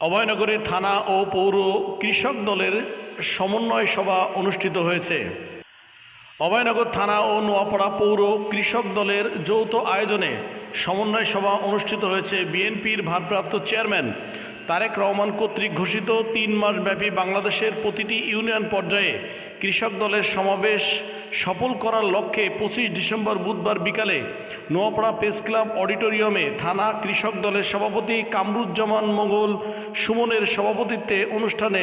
অভয়নগরে থানা ও পৌর কৃষক দলের সমন্বয় সভা অনুষ্ঠিত হয়েছে। অভয়নগর থানা ও নোয়াপাড়া পৌর কৃষক দলের যৌথ আয়োজনে সমন্বয় সভা অনুষ্ঠিত হয়েছে বিএনপির ভারপ্রাপ্ত চেয়ারম্যান তারেক রহমান কর্তৃক ঘোষিত তিন মাসব্যাপী বাংলাদেশের প্রতিটি ইউনিয়ন পর্যায়ে কৃষক দলের সমাবেশ সফল করার লক্ষ্যে পঁচিশ ডিসেম্বর বুধবার বিকালে নোয়াপাড়া প্রেস ক্লাব অডিটোরিয়ামে থানা কৃষক দলের সভাপতি কামরুজ্জামান মোগল সুমনের সভাপতিত্বে অনুষ্ঠানে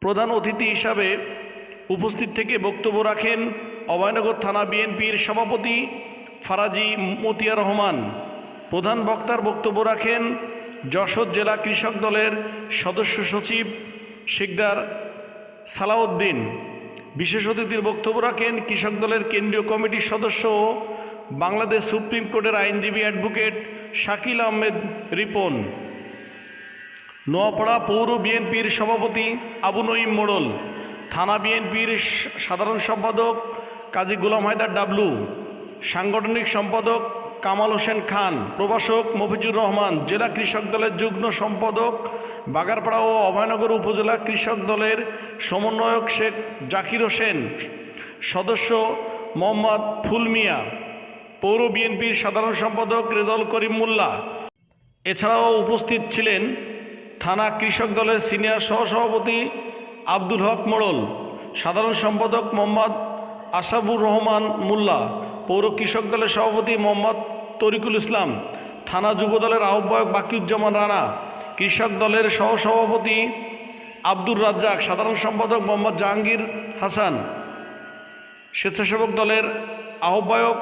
প্রধান অতিথি হিসাবে উপস্থিত থেকে বক্তব্য রাখেন অভয়নগর থানা বিএনপির সভাপতি ফারাজি মতিয়া রহমান। প্রধান বক্তার বক্তব্য রাখেন যশোর জেলা কৃষক দলের সদস্য সচিব শিকদার সালাউদ্দিন। বিশেষ অতিথির বক্তব্য রাখেন কৃষক দলের কেন্দ্রীয় কমিটির সদস্য বাংলাদেশ সুপ্রিম কোর্টের আইনজীবী অ্যাডভোকেট শাকিল আহমেদ রিপন। নোয়াপাড়া পৌর বিএনপির সভাপতি আবু নঈম মোড়ল, থানা বিএনপির সাধারণ সম্পাদক কাজী গোলাম হায়দার ডাবলু, সাংগঠনিক সম্পাদক কামাল হোসেন খান, প্রভাষক মফিজুর রহমান, জেলা কৃষক দলের যুগ্ম সম্পাদক, বাগারপাড়া ও অভয়নগর উপজেলা কৃষক দলের সমন্বয়ক শেখ জাকির হোসেন, সদস্য মোহাম্মদ ফুলমিয়া পৌর বিএনপির সাধারণ সম্পাদক রেজাউল করিম মোল্লা। এছাড়াও উপস্থিত ছিলেন থানা কৃষক দলের সিনিয়র সহসভাপতি আব্দুল হক মোড়ল, সাধারণ সম্পাদক মোহাম্মদ আসাবুর রহমান মোল্লা পৌর কৃষক দলের সভাপতি মোহাম্মদ তরিকুল ইসলাম, থানা যুব দলের আহ্বায়ক বাকিউজ্জামান রানা, কৃষক দলের সহসভাপতি আব্দুর রাজ্জাক, সাধারণ সম্পাদক মোহাম্মদ জাহাঙ্গীর হাসান, স্বেচ্ছাসেবক দলের আহ্বায়ক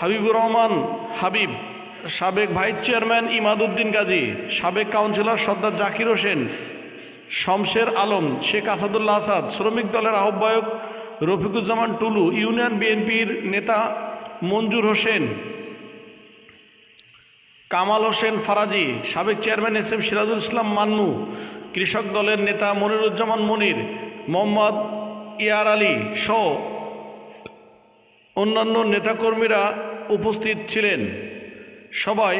হাবিবুর রহমান হাবিব, সাবেক ভাইস চেয়ারম্যান ইমাদুদ্দিন গাজী, সাবেক কাউন্সিলর সর্দার জাকির হোসেন, শমশের আলম, শেখ আসাদুল্লাহ আসাদ, শ্রমিক দলের আহ্বায়ক রফিকুজ্জামান টুলু, ইউনিয়ন বিএনপির নেতা মঞ্জুর হোসেন, কামাল হোসেন ফারাজি, সাবেক chairman S M Sirajul Islam Mannu, কৃষক দলের নেতা মনিরুজ্জামান মনির, মোহাম্মদ ইয়ার আলী সহ অন্যান্য নেতাকর্মীরা উপস্থিত ছিলেন। সবাই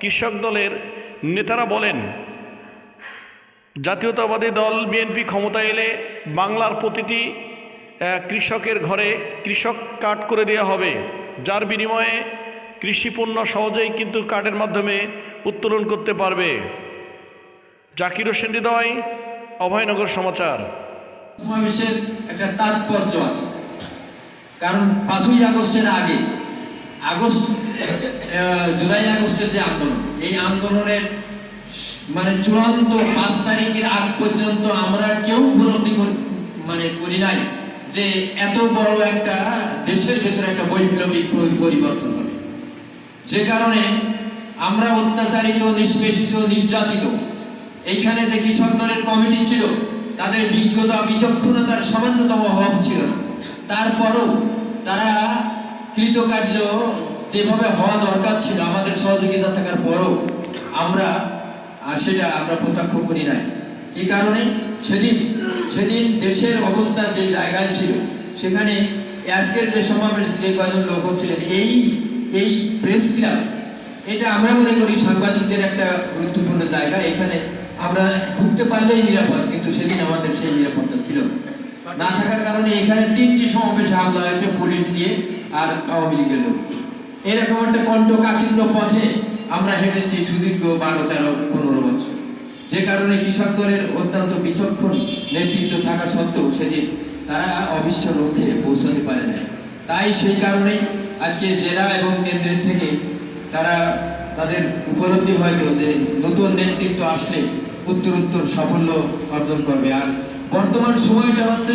কৃষক দলের নেতারা বলেন, জাতীয়তাবাদী দল বিএনপি ক্ষমতায় এলে বাংলার প্রতিটি কৃষকের ঘরে কৃষক কার্ড করে দেওয়া হবে। যার বিনিময়ে কৃষি পণ্য সহজেই কিন্তু কার্ডের মাধ্যমে উত্তোলন করতে পারবে। জাকির হোসেন হৃদয়, অভয়নগর সমাচার। সমাবেশের একটা তাৎপর্য আছে। কারণ পাঁচই আগস্টের আগে, আগস্ট জুলাই আগস্টের যে আন্দোলন, এই আন্দোলনের মানে চূড়ান্ত পাঁচ তারিখের আগ পর্যন্ত আমরা কেউ করি- মানে করি নাই। যে এত বড় একটা দেশের ভেতরে একটা বৈপ্লবিক পরিবর্তন হবে যে কারণে আমরা অত্যাচারিত, নিষ্পেষিত, নির্যাতিত, এইখানে যে কৃষক দলের কমিটি ছিল, তাদের বিজ্ঞতা, বিচক্ষণতার সামান্যতম অভাব ছিল না। তারপরও তারা কৃতকার্য যেভাবে হওয়া দরকার ছিল, আমাদের সহযোগিতা থাকার পরও আমরা সেটা আমরা প্রত্যক্ষ করি নাই। কি কারণে? সেদিন সেদিন দেশের অবস্থা যে জায়গায় ছিল, সেখানে আজকের যে সমাবেশ, যে কজন লোক ছিলেন, এই এই প্রেস ক্লাব এটা আমরা মনে করি সাংবাদিকদের একটা গুরুত্বপূর্ণ জায়গা। এখানে আমরা ঢুকতে পারলেই নিরাপদ, কিন্তু সেদিন আমাদের সেই নিরাপত্তা ছিল না। থাকার কারণে এখানে তিনটি সমাবেশে হামলা হয়েছে, পুলিশ দিয়ে আর আওয়ামী লীগের লোক এরকম একটা কণ্ঠ কাকীর্ণ পথে আমরা হেঁটেছি সুদীর্ঘ বারো, তেরো, পনেরো বছর। যে কারণে কৃষক দলের অত্যন্ত বিচক্ষণ নেতৃত্ব থাকা সত্ত্বেও সেদিন তারা অবিষ্ট লক্ষ্যে পৌঁছাতে পারে না তাই সেই কারণে আজকে জেলা এবং কেন্দ্রের থেকে তারা তাদের উপলব্ধি হয়তো যে নতুন নেতৃত্ব আসলে উত্তর উত্তর সাফল্য অর্জন করবে। আর বর্তমান সময়টা হচ্ছে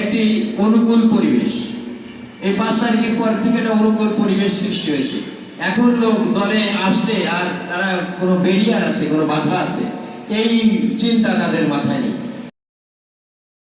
একটি অনুকূল পরিবেশ। এই পাঁচ তারিখের পর থেকে একটা অনুকূল পরিবেশ সৃষ্টি হয়েছে। এখন লোক দলে আসতে আর তারা কোনো বেরিয়ার আছে, কোনো বাধা আছে। এই চিন্তা তাদের মাথায় নেই।